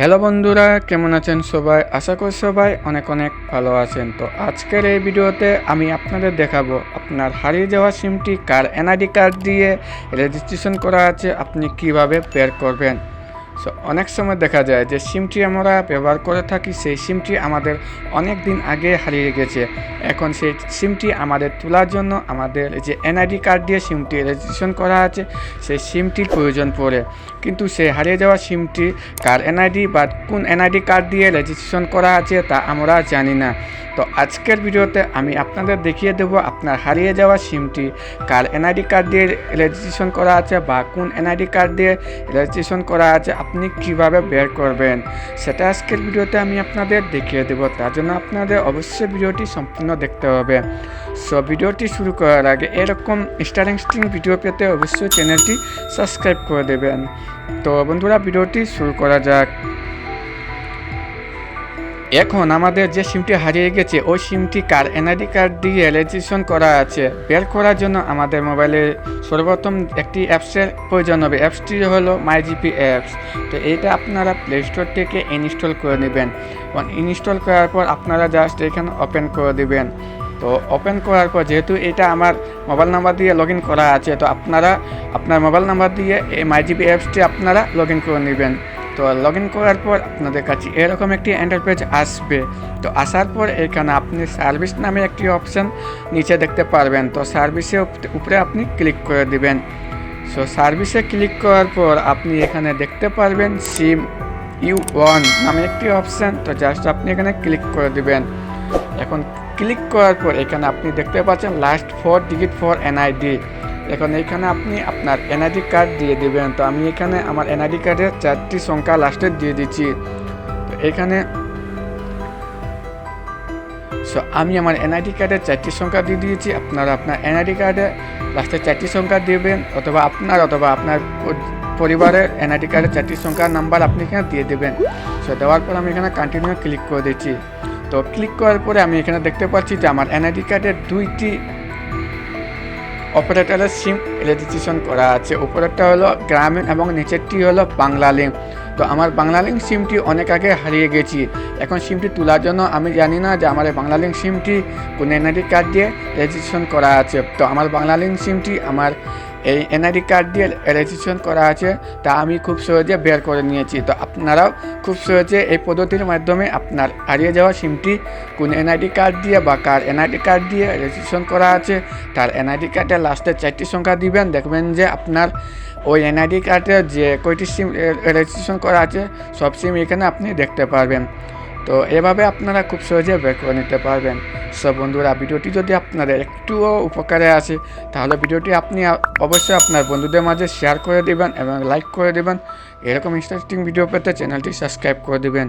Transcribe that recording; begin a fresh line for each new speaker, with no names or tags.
Hello বন্ধুরা, কেমন আছেন সবাই? আশা করি সবাই অনেক অনেক ভালো আছেন। তো আজকের এই ভিডিওতে আমি আপনাদের দেখাবো আপনার হারিয়ে যাওয়া সিমটি কার এনআইডি কার্ড দিয়ে রেজিস্ট্রেশন করা আছে, আপনি কীভাবে পেয়ার করবেন। সো অনেক সময় দেখা যায় যে সিমটি আমরা ব্যবহার করে থাকি, সেই সিমটি আমাদের অনেক দিন আগে হারিয়ে গেছে। এখন সেই সিমটি আমাদের তোলার জন্য আমাদের যে এনআইডি কার্ড দিয়ে সিমটি রেজিস্ট্রেশন করা আছে, সেই সিমটির প্রয়োজন পড়ে। কিন্তু সেই হারিয়ে যাওয়া সিমটি কার এনআইডি বা কোন এনআইডি কার্ড দিয়ে রেজিস্ট্রেশন করা আছে তা আমরা জানি না। তো আজকের ভিডিওতে আমি আপনাদের দেখিয়ে দেবো আপনার হারিয়ে যাওয়া সিমটি কার এনআইডি কার্ড দিয়ে রেজিস্ট্রেশন করা আছে বা কোন এনআইডি কার্ড দিয়ে রেজিস্ট্রেশন করা আছে। আপনি কীভাবে বের করবেন, সেটা আজকের ভিডিওতে আমি আপনাদের দেখিয়ে দেবো। তার জন্য আপনাদের অবশ্যই ভিডিওটি সম্পূর্ণ দেখতে হবে। সো, ভিডিওটি শুরু করার আগে এরকম ইন্টারেস্টিং ভিডিও পেতে অবশ্যই চ্যানেলটি সাবস্ক্রাইব করে দেবেন। তো বন্ধুরা, ভিডিওটি শুরু করা যাক। এখন আমাদের যে সিমটি হারিয়ে গেছে, ওই সিমটি কার এনআইডি কার্ড দিয়ে রেজিস্ট্রেশন করা আছে। বের করার জন্য আমাদের মোবাইলে সর্বপ্রথম একটি অ্যাপসের প্রয়োজন হবে। অ্যাপসটি হলো মাইজিপি অ্যাপস। তো এইটা আপনারা প্লে স্টোর থেকে ইনস্টল করে নেবেন। ইনস্টল করার পর আপনারা জাস্ট এখানে ওপেন করে দেবেন। তো ওপেন করার পর যেহেতু এটা আমার মোবাইল নাম্বার দিয়ে লগ করা আছে, তো আপনারা আপনার মোবাইল নাম্বার দিয়ে এই মাইজিপি অ্যাপসটি আপনারা লগ করে নেবেন। তো লগ ইন করার পর আপনাদের কাছে এরকম একটি এন্টারপ্রাইজ আসবে। তো আসার পর এখানে আপনি সার্ভিস নামে একটি অপশান নিচে দেখতে পারবেন। তো সার্ভিসের উপরে আপনি ক্লিক করে দিবেন। সো সার্ভিসে ক্লিক করার পর আপনি এখানে দেখতে পারবেন সিম ইউ ওয়ান নামে একটি অপশান তো জাস্ট আপনি এখানে ক্লিক করে দিবেন। এখন ক্লিক করার পর এখানে আপনি দেখতে পাচ্ছেন last four digit for NID এখন এখানে আপনি আপনার এনআইডি কার্ড দিয়ে দেবেন। তো আমি এখানে আমার এনআইডি কার্ডের চারটি সংখ্যা লাস্টে দিয়ে দিচ্ছি। তো এখানে সো আমি আমার এনআইডি কার্ডের চারটি সংখ্যা দিয়ে দিয়েছি। আপনারা আপনার এনআইডি কার্ডে লাস্টে চারটি সংখ্যা দিবেন, অথবা আপনার অথবা আপনার পরিবারের এনআইডি কার্ডের চারটি সংখ্যার নাম্বার আপনি এখানে দিয়ে দেবেন। সো দেওয়ার পর আমি এখানে কন্টিনিউ ক্লিক করে দিচ্ছি। তো ক্লিক করার পরে আমি এখানে দেখতে পাচ্ছি যে আমার এনআইডি কার্ডের দুইটি অপারেটরের সিম রেজিস্ট্রেশন করা আছে। উপরেরটা হলো গ্রামীণ এবং নিচেরটি হলো বাংলা লিঙ্ক। তো আমার বাংলা লিঙ্ক সিমটি অনেক আগে হারিয়ে গেছি। এখন সিমটি তোলার জন্য আমি জানি না যে আমার এই বাংলা লিঙ্ক সিমটি কোন এনআইডি কার্ড দিয়ে রেজিস্ট্রেশন করা আছে। তো আমার বাংলা লিঙ্ক সিমটি আমার এই এনআইডি কার্ড দিয়ে রেজিস্ট্রেশন করা আছে, তা আমি খুব সহজে বের করে নিয়েছি। তো আপনারাও খুব সহজে এই পদ্ধতির মাধ্যমে আপনার হারিয়ে যাওয়া সিমটি কোন এনআইডি কার্ড দিয়ে বা কার এনআইডি কার্ড দিয়ে রেজিস্ট্রেশন করা আছে, তার এনআইডি কার্ডের লাস্টে চারটি সংখ্যা দিবেন। দেখবেন যে আপনার ওই এনআইডি কার্ডের যে কয়টি সিম রেজিস্ট্রেশন করা আছে, সব সিম এখানে আপনি দেখতে পারবেন। তো এভাবে আপনারা খুব সহজে বের করে নিতে পারবেন। সো বন্ধুরা, ভিডিওটি যদি আপনাদের একটুও উপকারে আসে, তাহলে ভিডিওটি আপনি অবশ্যই আপনার বন্ধুদের মাঝে শেয়ার করে দেবেন এবং লাইক করে দেবেন। এরকম ইন্টারেস্টিং ভিডিও পেতে চ্যানেলটি সাবস্ক্রাইব করে দেবেন।